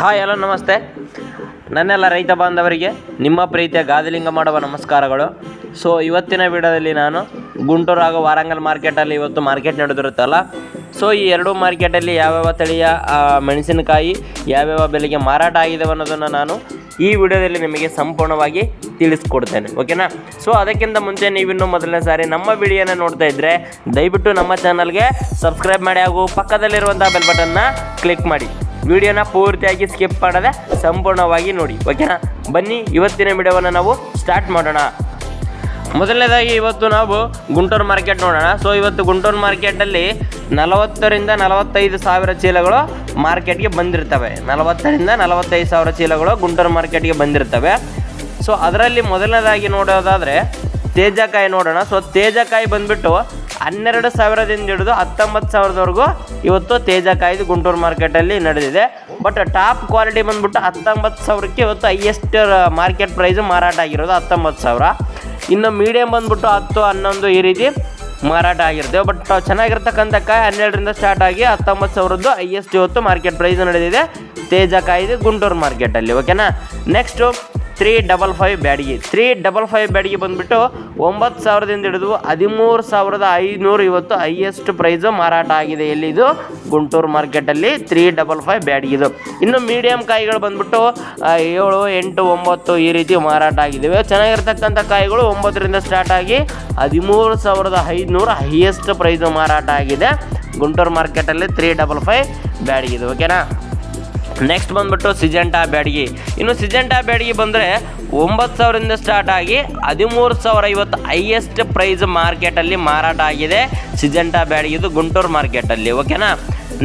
Hi, hello, ನಮಸ್ತೆ. ನನ್ನೆಲ್ಲ ರೈತ ಬಾಂಧವರಿಗೆ, ನಿಮ್ಮ ಪ್ರೀತಿಯ ಗಾದಿಲಿಂಗ ಮಾಡುವ ನಮಸ್ಕಾರಗಳು. ಸೊ ಇವತ್ತಿನ ವಿಡಿಯೋದಲ್ಲಿ ನಾನು ಗುಂಟೂರು ಹಾಗೂ ವಾರಂಗಲ್ ಮಾರ್ಕೆಟಲ್ಲಿ ಇವತ್ತು ಮಾರ್ಕೆಟ್ ನಡೆದಿರುತ್ತಲ್ಲ. ಸೊ ಈ ಎರಡೂ ಮಾರ್ಕೆಟಲ್ಲಿ ಯಾವ್ಯಾವ ತಳಿಯ ಮೆಣಸಿನಕಾಯಿ, ಯಾವ್ಯಾವ ಬೆಲೆಗೆ ಮಾರಾಟ ಆಗಿದೆ ಅನ್ನೋದನ್ನು ನಾನು ಈ ವಿಡಿಯೋದಲ್ಲಿ ನಿಮಗೆ ಸಂಪೂರ್ಣವಾಗಿ ತಿಳಿಸ್ಕೊಡ್ತೇನೆ. ಓಕೆನಾ ಸೊ ಅದಕ್ಕಿಂತ ಮುಂಚೆ ನೀವಿನ್ನೂ ಮೊದಲನೇ ಸಾರಿ ನಮ್ಮ ವಿಡಿಯೋನ ನೋಡ್ತಾ ಇದ್ದರೆ ದಯವಿಟ್ಟು ನಮ್ಮ ಚಾನಲ್ಗೆ ಸಬ್ಸ್ಕ್ರೈಬ್ ಮಾಡಿ ಹಾಗೂ ಪಕ್ಕದಲ್ಲಿರುವಂಥ ಬೆಲ್ ಬಟನ್ನ ಕ್ಲಿಕ್ ಮಾಡಿ. ವಿಡಿಯೋನ ಪೂರ್ತಿಯಾಗಿ ಸ್ಕಿಪ್ ಮಾಡದೆ ಸಂಪೂರ್ಣವಾಗಿ ನೋಡಿ, ಓಕೆನಾ? ಬನ್ನಿ, ಇವತ್ತಿನ ವಿಡಿಯೋವನ್ನು ನಾವು ಸ್ಟಾರ್ಟ್ ಮಾಡೋಣ. ಮೊದಲನೇದಾಗಿ ಇವತ್ತು ನಾವು ಗುಂಟೂರು ಮಾರ್ಕೆಟ್ ನೋಡೋಣ. ಸೊ ಇವತ್ತು ಗುಂಟೂರು ಮಾರ್ಕೆಟಲ್ಲಿ ನಲವತ್ತರಿಂದ ನಲವತ್ತೈದು ಸಾವಿರ ಚೀಲಗಳು ಮಾರ್ಕೆಟ್ಗೆ ಬಂದಿರ್ತವೆ. ನಲವತ್ತರಿಂದ ನಲವತ್ತೈದು ಸಾವಿರ ಚೀಲಗಳು ಗುಂಟೂರು ಮಾರ್ಕೆಟ್ಗೆ ಬಂದಿರ್ತವೆ. ಸೊ ಅದರಲ್ಲಿ ಮೊದಲನೇದಾಗಿ ನೋಡೋದಾದರೆ ತೇಜಕಾಯಿ ನೋಡೋಣ. ಸೊ ತೇಜಕಾಯಿ ಬಂದ್ಬಿಟ್ಟು ಹನ್ನೆರಡು ಸಾವಿರದಿಂದ ಹಿಡಿದು ಹತ್ತೊಂಬತ್ತು ಸಾವಿರದವರೆಗೂ ಇವತ್ತು ತೇಜಕಾಯಿ ಗುಂಟೂರು ಮಾರ್ಕೆಟಲ್ಲಿ ನಡೆದಿದೆ. ಬಟ್ ಟಾಪ್ ಕ್ವಾಲಿಟಿ ಬಂದ್ಬಿಟ್ಟು ಹತ್ತೊಂಬತ್ತು ಸಾವಿರಕ್ಕೆ ಇವತ್ತು ಹೈಯೆಸ್ಟ್ ಮಾರ್ಕೆಟ್ ಪ್ರೈಸು ಮಾರಾಟ ಆಗಿರೋದು ಹತ್ತೊಂಬತ್ತು ಸಾವಿರ. ಇನ್ನು ಮೀಡಿಯಮ್ ಬಂದ್ಬಿಟ್ಟು ಹತ್ತು, ಹನ್ನೊಂದು ಈ ರೀತಿ ಮಾರಾಟ ಆಗಿರುತ್ತೆ. ಬಟ್ ಚೆನ್ನಾಗಿರ್ತಕ್ಕಂಥ ಕಾಯಿ ಹನ್ನೆರಡರಿಂದ ಸ್ಟಾರ್ಟ್ ಆಗಿ ಹತ್ತೊಂಬತ್ತು ಸಾವಿರದ್ದು ಹೈಯೆಸ್ಟ್ ಇವತ್ತು ಮಾರ್ಕೆಟ್ ಪ್ರೈಸ್ ನಡೆದಿದೆ. ತೇಜಕಾಯಿ ಗುಂಟೂರು ಮಾರ್ಕೆಟಲ್ಲಿ. ಓಕೆನಾ next three double five Byadgi. Three double five Byadgi ಬಂದುಬಿಟ್ಟು ಒಂಬತ್ತು ಸಾವಿರದಿಂದ ಹಿಡಿದು ಹದಿಮೂರು ಸಾವಿರದ ಐನೂರು ಇವತ್ತು ಹೈಯೆಸ್ಟ್ ಪ್ರೈಸು ಮಾರಾಟ ಆಗಿದೆ ಎಲ್ಲಿದು? ಗುಂಟೂರು ಮಾರ್ಕೆಟಲ್ಲಿ ತ್ರೀ ಡಬಲ್ ಫೈವ್ ಬ್ಯಾಡಿಗಿದು. ಇನ್ನು ಮೀಡಿಯಮ್ ಕಾಯಿಗಳು ಬಂದ್ಬಿಟ್ಟು ಏಳು, ಎಂಟು, ಒಂಬತ್ತು ಈ ರೀತಿ ಮಾರಾಟ ಆಗಿದ್ದಾವೆ ಚೆನ್ನಾಗಿರ್ತಕ್ಕಂಥ ಕಾಯಿಗಳು ಒಂಬತ್ತರಿಂದ ಸ್ಟಾರ್ಟ್ ಆಗಿ ಹದಿಮೂರು ಸಾವಿರದ ಐದುನೂರು ಹೈಯೆಸ್ಟ್ ಪ್ರೈಸು ಮಾರಾಟ ಆಗಿದೆ. ಗುಂಟೂರು ಮಾರ್ಕೆಟಲ್ಲಿ ತ್ರೀ ಡಬಲ್ ಫೈವ್ ಬ್ಯಾಡಿಗಿದೆ ಓಕೆನಾ ನೆಕ್ಸ್ಟ್ ಬಂದ್ಬಿಟ್ಟು ಸಿಜೆಂಟಾ ಬ್ಯಾಡಗಿ. ಇನ್ನು ಸಿಜೆಂಟಾ ಬ್ಯಾಡಗಿ ಬಂದರೆ ಒಂಬತ್ತು ಸಾವಿರದಿಂದ ಸ್ಟಾರ್ಟ್ ಆಗಿ ಹದಿಮೂರು ಸಾವಿರ ಇವತ್ತು ಹೈಯೆಸ್ಟ್ ಪ್ರೈಸ್ ಮಾರ್ಕೆಟಲ್ಲಿ ಮಾರಾಟ ಆಗಿದೆ ಸಿಜೆಂಟಾ ಬ್ಯಾಡಗಿದು ಗುಂಟೂರು ಮಾರ್ಕೆಟಲ್ಲಿ ಓಕೆನಾ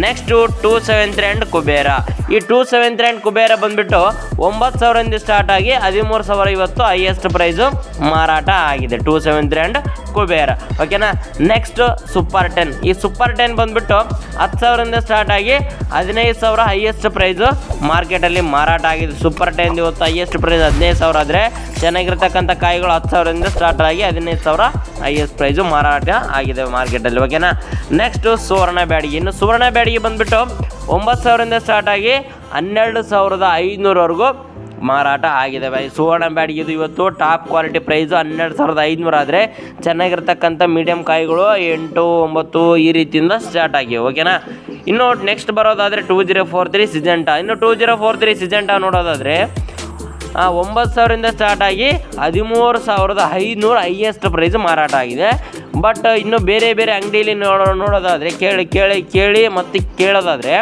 next two seven three and Kubera ಈ two seven three and Kubera ಬಂದುಬಿಟ್ಟು ಒಂಬತ್ತು ಸಾವಿರದಿಂದ ಸ್ಟಾರ್ಟ್ ಆಗಿ ಹದಿಮೂರು ಸಾವಿರ ಇವತ್ತು ಹೈಯೆಸ್ಟ್ ಪ್ರೈಸು ಮಾರಾಟ ಆಗಿದೆ. Two seven three and Kubera ಓಕೆನಾ ನೆಕ್ಸ್ಟ್ ಸೂಪರ್ ಟೆನ್ ಈ ಸೂಪರ್ ಟೆನ್ ಬಂದುಬಿಟ್ಟು ಹತ್ತು ಸಾವಿರದಿಂದ ಸ್ಟಾರ್ಟ್ ಆಗಿ ಹದಿನೈದು ಸಾವಿರ ಹೈಯೆಸ್ಟ್ ಪ್ರೈಸು ಮಾರ್ಕೆಟಲ್ಲಿ ಮಾರಾಟ ಆಗಿದೆ. ಸೂಪರ್ ಟೆನ್ ಇವತ್ತು ಹೈಯೆಸ್ಟ್ ಪ್ರೈಸ್ ಹದಿನೈದು ಸಾವಿರ ಆದರೆ ಚೆನ್ನಾಗಿರ್ತಕ್ಕಂಥ ಕಾಯಿಗಳು ಹತ್ತು ಸಾವಿರದಿಂದ ಸ್ಟಾರ್ಟ್ ಆಗಿ ಹದಿನೈದು ಸಾವಿರ ಹೈಯೆಸ್ಟ್ ಪ್ರೈಸು ಮಾರಾಟ ಆಗಿದೆ ಮಾರ್ಕೆಟಲ್ಲಿ ಓಕೆನಾ ನೆಕ್ಸ್ಟು ಸುವರ್ಣ ಬ್ಯಾಡಿಗೆ. ಇನ್ನು ಸುವರ್ಣ ಬ್ಯಾಡಿಗೆ ಬಂದುಬಿಟ್ಟು ಒಂಬತ್ತು ಸಾವಿರದಿಂದ ಸ್ಟಾರ್ಟ್ ಆಗಿ ಹನ್ನೆರಡು ಸಾವಿರದ ಐದುನೂರವರೆಗೂ ಮಾರಾಟ ಆಗಿದೆ ಬೈ ಸುವರ್ಣ ಬ್ಯಾಡ್ಗಿದು ಇವತ್ತು ಟಾಪ್ ಕ್ವಾಲಿಟಿ ಪ್ರೈಸು ಹನ್ನೆರಡು ಸಾವಿರದ ಐದುನೂರು ಆದರೆ ಚೆನ್ನಾಗಿರ್ತಕ್ಕಂಥ ಮೀಡಿಯಮ್ ಕಾಯಿಗಳು ಎಂಟು, ಒಂಬತ್ತು ಈ ರೀತಿಯಿಂದ ಸ್ಟಾರ್ಟ್ ಆಗಿವೆ. ಓಕೆನಾ ಇನ್ನು ನೆಕ್ಸ್ಟ್ ಬರೋದಾದರೆ two zero four three Syngenta ಇನ್ನು two zero four three Syngenta ನೋಡೋದಾದರೆ ಒಂಬತ್ತು ಸಾವಿರದಿಂದ ಸ್ಟಾರ್ಟ್ ಆಗಿ ಹದಿಮೂರು ಸಾವಿರದ ಐದುನೂರು ಹೈಯೆಸ್ಟ್ ಪ್ರೈಸ್ ಮಾರಾಟ ಆಗಿದೆ. ಬಟ್ ಇನ್ನು ಬೇರೆ ಬೇರೆ ಅಂಗಡಿಯಲ್ಲಿ ನೋಡೋ, ನೋಡೋದಾದರೆ ಕೇಳಿ ಕೇಳಿ ಕೇಳಿ ಮತ್ತು ಕೇಳೋದಾದರೆ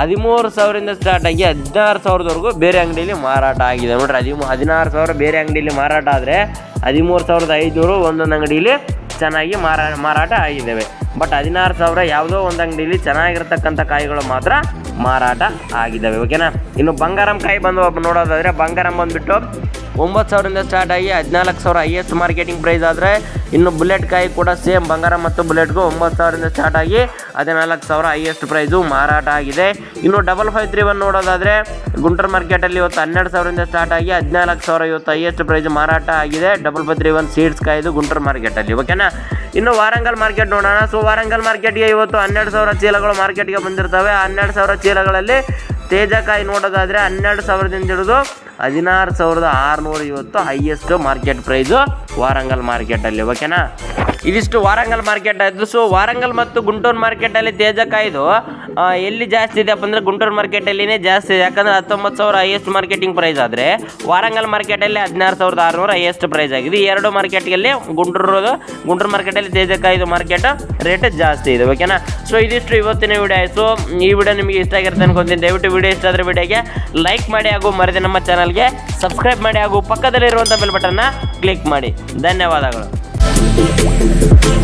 ಹದಿಮೂರು ಸಾವಿರದಿಂದ ಸ್ಟಾರ್ಟ್ ಆಗಿ ಹದಿನಾರು ಸಾವಿರದವರೆಗೂ ಬೇರೆ ಅಂಗಡಿಯಲ್ಲಿ ಮಾರಾಟ ಆಗಿದೆ. ನೋಡ್ರಿ, ಹದಿಮೂ, ಹದಿನಾರು ಸಾವಿರ ಬೇರೆ ಅಂಗಡಿಯಲ್ಲಿ ಮಾರಾಟ ಆದರೆ ಹದಿಮೂರು ಸಾವಿರದ ಐದುನೂರು ಒಂದೊಂದು ಅಂಗಡಿಯಲ್ಲಿ ಚೆನ್ನಾಗಿ ಮಾರಾ, ಮಾರಾಟ ಆಗಿದ್ದಾವೆ. ಬಟ್ ಹದಿನಾರು ಸಾವಿರ ಯಾವುದೋ ಒಂದು ಅಂಗಡಿಲಿ ಚೆನ್ನಾಗಿರ್ತಕ್ಕಂಥ ಕಾಯಿಗಳು ಮಾತ್ರ ಮಾರಾಟ ಆಗಿದ್ದಾವೆ ಓಕೆನಾ ಇನ್ನು ಬಂಗಾರಂ ಕಾಯಿ ಬಂದು ನೋಡೋದಾದರೆ, ಬಂಗಾರಂ ಬಂದುಬಿಟ್ಟು ಒಂಬತ್ತು ಸಾವಿರದಿಂದ ಸ್ಟಾರ್ಟ್ ಆಗಿ ಹದಿನಾಲ್ಕು ಸಾವಿರ ಹೈಯೆಸ್ಟ್ ಮಾರ್ಕೆಟಿಂಗ್ ಪ್ರೈಸ್ ಆದರೆ ಇನ್ನು ಬುಲೆಟ್ ಕಾಯಿ ಕೂಡ ಸೇಮ್ ಬಂಗಾರ ಮತ್ತು ಬುಲೆಟ್ಗೂ ಒಂಬತ್ತು ಸಾವಿರದಿಂದ ಸ್ಟಾರ್ಟ್ ಆಗಿ ಹದಿನಾಲ್ಕು ಸಾವಿರ ಹೈಯೆಸ್ಟ್ ಪ್ರೈಸು ಮಾರಾಟ ಆಗಿದೆ. ಇನ್ನು ಡಬಲ್ ಫೈವ್ ತ್ರೀ ಒನ್ ನೋಡೋದಾದರೆ ಗುಂಟೂರು ಮಾರ್ಕೆಟಲ್ಲಿ ಇವತ್ತು ಹನ್ನೆರಡು ಸಾವಿರದಿಂದ ಸ್ಟಾರ್ಟ್ ಆಗಿ ಹದಿನಾಲ್ಕು ಸಾವಿರ ಇವತ್ತು ಹೈಯೆಸ್ಟ್ ಪ್ರೈಸ್ ಮಾರಾಟ ಆಗಿದೆ. Double five three one seeds ಕಾಯ್ದು ಗುಂಟೂರು ಮಾರ್ಕೆಟಲ್ಲಿ ಓಕೆನಾ ಇನ್ನು ವಾರಂಗಲ್ ಮಾರ್ಕೆಟ್ ನೋಡೋಣ. ಸೊ ವಾರಂಗಲ್ ಮಾರ್ಕೆಟ್ಗೆ ಇವತ್ತು ಹನ್ನೆರಡು ಸಾವಿರ ಚೀಲಗಳು ಮಾರ್ಕೆಟ್ಗೆ ಬಂದಿರ್ತವೆ. ಹನ್ನೆರಡು ಸಾವಿರ ಚೀಲಗಳಲ್ಲಿ ತೇಜಕಾಯಿ ನೋಡೋದಾದರೆ ಹನ್ನೆರಡು ಸಾವಿರದಿಂದ ಹಿಡಿದು ಹದಿನಾರು ಸಾವಿರದ ಆರುನೂರು ಇವತ್ತು ಹೈಯೆಸ್ಟ್ ಮಾರ್ಕೆಟ್ ಪ್ರೈಸು ವಾರಂಗಲ್ ಮಾರ್ಕೆಟಲ್ಲಿ ಓಕೆನಾ ಇದಿಷ್ಟು ವಾರಂಗಲ್ ಮಾರ್ಕೆಟ್ ಆಯಿತು. ಸೊ ವಾರಂಗಲ್ ಮತ್ತು ಗುಂಟೂರು ಮಾರ್ಕೆಟಲ್ಲಿ ತೇಜ ಕಾಯ್ದು ಎಲ್ಲಿ ಜಾಸ್ತಿ ಇದೆ ಅಂದರೆ ಗುಂಟೂರು ಮಾರ್ಕೆಟಲ್ಲಿನೇ ಜಾಸ್ತಿ ಇದೆ. ಯಾಕಂದರೆ ಹತ್ತೊಂಬತ್ತು ಸಾವಿರ ಹೈಯೆಸ್ಟ್ ಮಾರ್ಕೆಟಿಂಗ್ ಪ್ರೈಸ್ ಆದರೆ, ವಾರಂಗಲ್ ಮಾರ್ಕೆಟಲ್ಲಿ ಹದಿನಾರು ಸಾವಿರದ ಆರುನೂರ ಹೈಯೆಸ್ಟ್ ಪ್ರೈಸ್ ಆಗಿದೆ. ಈ ಎರಡು ಮಾರ್ಕೆಟ್ಗಲ್ಲಿ ಗುಂಟೂರು ಗುಂಟೂರು ಮಾರ್ಕೆಟಲ್ಲಿ ತೇಜಕಾಯ್ದು ಮಾರ್ಕೆಟ್ ರೇಟ್ ಜಾಸ್ತಿ ಇದೆ ಓಕೆನಾ ಸೊ ಇದಿಷ್ಟು ಇವತ್ತಿನ ವಿಡಿಯೋ ಆಯಿತು. ಈ ವಿಡಿಯೋ ನಿಮಗೆ ಇಷ್ಟ ಆಗಿರುತ್ತೆ ಅನ್ಕೊಂತೀನಿ. ದಯವಿಟ್ಟು ವಿಡಿಯೋ ಇಷ್ಟ ಆದರೆ ವಿಡಿಯೋಗೆ ಲೈಕ್ ಮಾಡಿ ಹಾಗೂ ಮರೆದೆ ನಮ್ಮ ಚಾನಲ್ಗೆ ಸಬ್ಸ್ಕ್ರೈಬ್ ಮಾಡಿ ಹಾಗೂ ಪಕ್ಕದಲ್ಲಿರುವಂಥ ಬೆಲ್ ಬಟನ್ನ ಕ್ಲಿಕ್ ಮಾಡಿ. ಧನ್ಯವಾದಗಳು. Yeah.